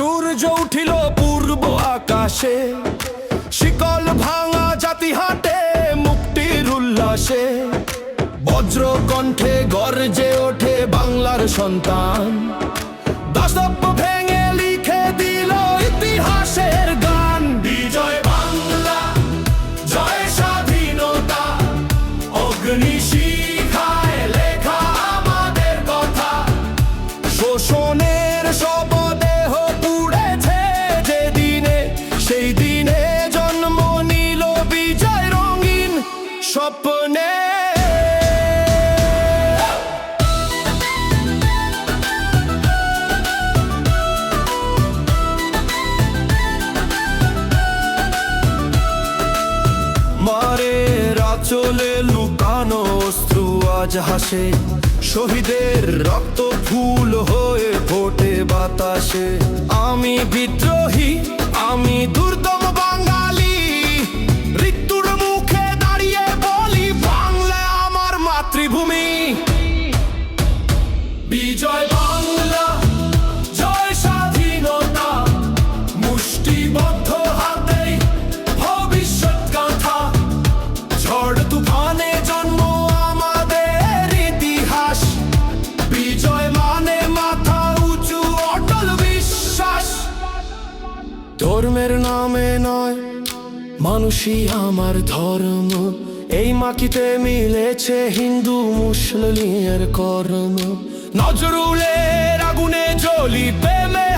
উঠিল পূর্ব আকাশে। শিকল ভাঙা জাতি হাটে মুক্তির উল্লাসে। বজ্র কণ্ঠে গর্জে ওঠে বাংলার সন্তান। দাসত্ব ভেঙে লিখে দিল ইতিহাসের গান। বিজয় বাংলা জয় স্বাধীনতা। অগ্নি শিখায় লেখা আমাদের কথা। শোষণের রাচলে লুকানো অস্ত্র আজ হাসে। শহীদের রক্ত ফুল হয়ে ফোটে বাতাসে। আমি বিদ্রোহী, আমি দুর্দম বাঙালি। মৃত্যুর মুখে দাঁড়িয়ে বলি, বাংলা আমার মাতৃভূমি। ধর্মের নামে নয়, মানুষই আমার ধর্ম। এই মাটিতে মিলেছে হিন্দু মুসলিমের কর্ম। নজরুলের আগুনে জ্বলি প্রেমে